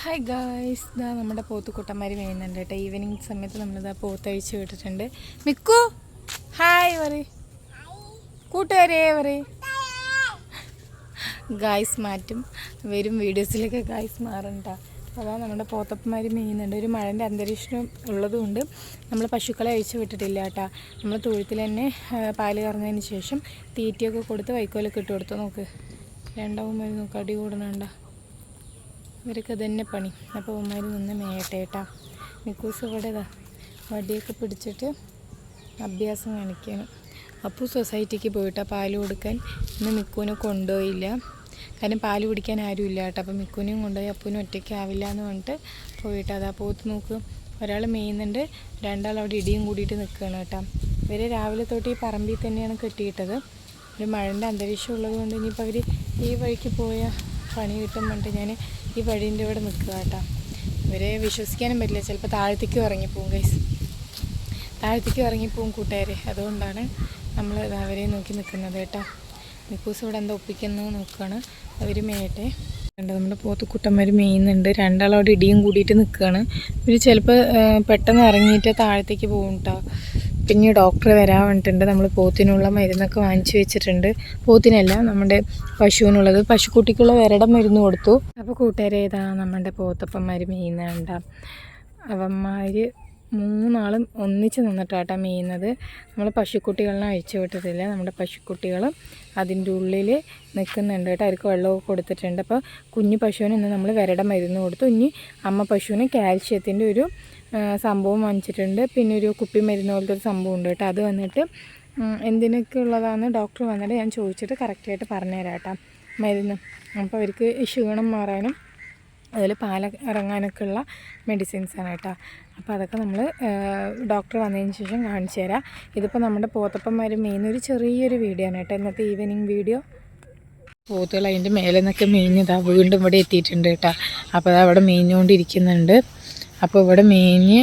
Hi guys ഇതാ നമ്മുടെ പോത്തുക്കുട്ടന്മാർ വീഴുന്നുണ്ട് കേട്ടോ. ഈവനിങ് സമയത്ത് നമ്മളിതാ പോത്തഴിച്ച് വിട്ടിട്ടുണ്ട്. മിക്കു ഹായ് പറ കൂട്ടുകാരേ പറ ഗായ്സ് മാറ്റും. വരും വീഡിയോസിലൊക്കെ ഗായ്സ് മാറണ്ട അതാ നമ്മുടെ പോത്തപ്പന്മാർ മെയ്യുന്നുണ്ട്. ഒരു മഴന്റെ അന്തരീക്ഷം ഉള്ളതുകൊണ്ട് നമ്മൾ പശുക്കളെ അഴിച്ചു വിട്ടിട്ടില്ല കേട്ടോ നമ്മൾ തൊഴുത്തിൽ തന്നെ പാൽ കറന്നതിന് ശേഷം തീറ്റയൊക്കെ കൊടുത്ത് വൈക്കോലൊക്കെ ഇട്ട് കൊടുത്തു നോക്ക്. രണ്ടാവും നോക്ക് അടി കൂടണണ്ട ഇവർക്ക് തന്നെ പണി. അപ്പോൾ ഉമ്മാർ നിന്ന് മേയട്ടെ കേട്ടാ ഇവിടെ ഇതാ. വടിയൊക്കെ പിടിച്ചിട്ട് അഭ്യാസം കാണിക്കുകയാണ് അപ്പു സൊസൈറ്റിക്ക് പോയിട്ടാ പാൽ കൊടുക്കാൻ. ഇന്ന് മിക്കൂനെ കൊണ്ടുപോയില്ല. കാരണം പാൽ കുടിക്കാൻ ആരുമില്ല കേട്ടോ. അപ്പോൾ മിക്കൂനെയും കൊണ്ടുപോയി അപ്പൂനും ഒറ്റയ്ക്ക് ആവില്ല എന്ന് പറഞ്ഞിട്ട് പോയിട്ട്. അതാ പോത്ത് നോക്ക്. ഒരാൾ മേയുന്നുണ്ട്. രണ്ടാൾ അവിടെ ഇടിയും കൂടിയിട്ട് നിൽക്കുകയാണ് കേട്ടോ. ഇവരെ രാവിലെ തൊട്ട് ഈ പറമ്പിൽ തന്നെയാണ് കെട്ടിയിട്ടത്. ഒരു മഴന്റെ അന്തരീക്ഷം ഉള്ളത് കൊണ്ട് ഇനിയിപ്പോൾ അവർ ഈ വഴിക്ക് പോയ പണി കിട്ടും പറഞ്ഞിട്ട് ഞാൻ ഈ വഴീന്റെ ഇവിടെ നിൽക്കുക കേട്ടോ. ഇവരെ വിശ്വസിക്കാനും പറ്റില്ല. ചിലപ്പോൾ താഴത്തേക്ക് ഇറങ്ങിപ്പോവും ഗൈസ് താഴത്തേക്ക് ഇറങ്ങിപ്പോവും കൂട്ടുകാരെ. അതുകൊണ്ടാണ് നമ്മൾ അവരെ നോക്കി നിൽക്കുന്നത് കേട്ടോ. നിക്കൂസ് ഇവിടെ എന്താ ഒപ്പിക്കുന്നു നോക്കുകയാണ് അവർ മേയട്ടെ. കണ്ടോ നമ്മുടെ പോത്തുക്കുട്ടന്മാർ മേയുന്നുണ്ട്. രണ്ടാളവിടെ ഇടിയും കൂടിയിട്ട് നിൽക്കുകയാണ്. ഇവർ ചിലപ്പോൾ പെട്ടെന്ന് ഇറങ്ങിയിട്ട് താഴത്തേക്ക് പോകും കേട്ടോ. പിന്നെ ഡോക്ടർ വരാൻ വേണ്ടിയിട്ടുണ്ട്. നമ്മൾ പോത്തിനുള്ള മരുന്നൊക്കെ വാങ്ങിച്ചു വെച്ചിട്ടുണ്ട്. പോത്തിനല്ല നമ്മുടെ പശുവിനുള്ളത്. പശുക്കുട്ടിക്കുള്ള വിരടം മരുന്ന് കൊടുത്തു. അപ്പോൾ കൂട്ടുകാരെ നമ്മുടെ പോത്തപ്പന്മാർ മേയുന്ന കണ്ട അവന്മാർ മൂന്നാളും ഒന്നിച്ച് നിന്നിട്ടാട്ടാ മെയ്യുന്നത്. നമ്മൾ പശുക്കുട്ടികളെ അഴിച്ചു വിട്ടിട്ടില്ല നമ്മുടെ പശുക്കുട്ടികൾ അതിന്റെ ഉള്ളിൽ നിൽക്കുന്നുണ്ട് കേട്ടോ. അവർക്ക് വെള്ളമൊക്കെ കൊടുത്തിട്ടുണ്ട്. അപ്പോൾ കുഞ്ഞു പശുവിന് ഇന്ന് നമ്മൾ വിരട മരുന്ന് കൊടുത്തു. ഇനി അമ്മ പശുവിന് കാൽഷ്യത്തിന്റെ ഒരു സംഭവം വാങ്ങിച്ചിട്ടുണ്ട്. പിന്നെ ഒരു കുപ്പി മരുന്ന് പോലത്തെ ഒരു സംഭവം ഉണ്ട് കേട്ടോ. അത് വന്നിട്ട് എന്തിനൊക്കെ ഉള്ളതാണെന്ന് ഡോക്ടർ വന്നിട്ട് ഞാൻ ചോദിച്ചിട്ട് കറക്റ്റായിട്ട് പറഞ്ഞുതരാം കേട്ടോ. മരുന്ന്. അപ്പോൾ അവർക്ക് ക്ഷീണം മാറാനും അതിൽ പാല ഇറങ്ങാനൊക്കെ ഉള്ള മെഡിസിൻസാണ് കേട്ടോ. അപ്പോൾ അതൊക്കെ നമ്മൾ ഡോക്ടർ വന്നതിന് ശേഷം കാണിച്ചു തരാം. ഇതിപ്പോൾ നമ്മുടെ പോത്തപ്പന്മാർ മെയിൻ ഒരു ചെറിയൊരു വീഡിയോ ആണ് കേട്ടോ. ഇന്നത്തെ ഈവനിങ് വീഡിയോ. പോത്തുകൾ അതിന്റെ മേലെ നിന്നൊക്കെ മേഞ്ഞതാ വീണ്ടും ഇവിടെ എത്തിയിട്ടുണ്ട് കേട്ടോ. അപ്പോൾ അത് അവിടെ മേഞ്ഞുകൊണ്ടിരിക്കുന്നുണ്ട്. അപ്പോൾ ഇവിടെ മേഞ്ഞ്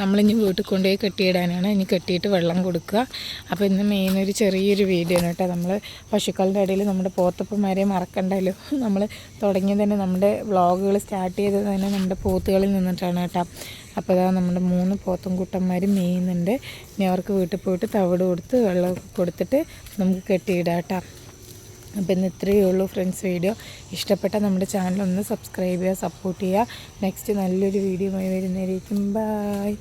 നമ്മളിനി വീട്ടിൽ കൊണ്ടുപോയി കെട്ടിയിടാനാണ്. ഇനി കെട്ടിയിട്ട് വെള്ളം കൊടുക്കുക. അപ്പോൾ ഇന്ന് മെയിൻ ഒരു ചെറിയൊരു വീഡിയോ ആണ് കേട്ടോ. നമ്മൾ പശുക്കളുടെ ഇടയിൽ നമ്മുടെ പോത്തപ്പന്മാരെ മറക്കണ്ടല്ലോ. നമ്മൾ തുടങ്ങിയത് തന്നെ നമ്മുടെ വ്ളോഗുകൾ സ്റ്റാർട്ട് ചെയ്തത് തന്നെ നമ്മുടെ പോത്തുകളിൽ നിന്നിട്ടാണ് കേട്ടോ. അപ്പോൾ അതാ നമ്മുടെ മൂന്ന് പോത്തും കുട്ടന്മാർ മേയുന്നുണ്ട്. ഇനി അവർക്ക് വീട്ടിൽ പോയിട്ട് തവിട് കൊടുത്ത് വെള്ളം കൊടുത്തിട്ട് നമുക്ക് കെട്ടിയിടാം കേട്ടോ. അപ്പോൾ ഇന്ന് ഇത്രയേ ഉള്ളൂ ഫ്രണ്ട്സ് വീഡിയോ. ഇഷ്ടപ്പെട്ട നമ്മുടെ ചാനൽ ഒന്ന് സബ്സ്ക്രൈബ് ചെയ്യുക സപ്പോർട്ട് ചെയ്യുക. നെക്സ്റ്റ് നല്ലൊരു വീഡിയോ വരുന്നതായിരിക്കും. ബൈ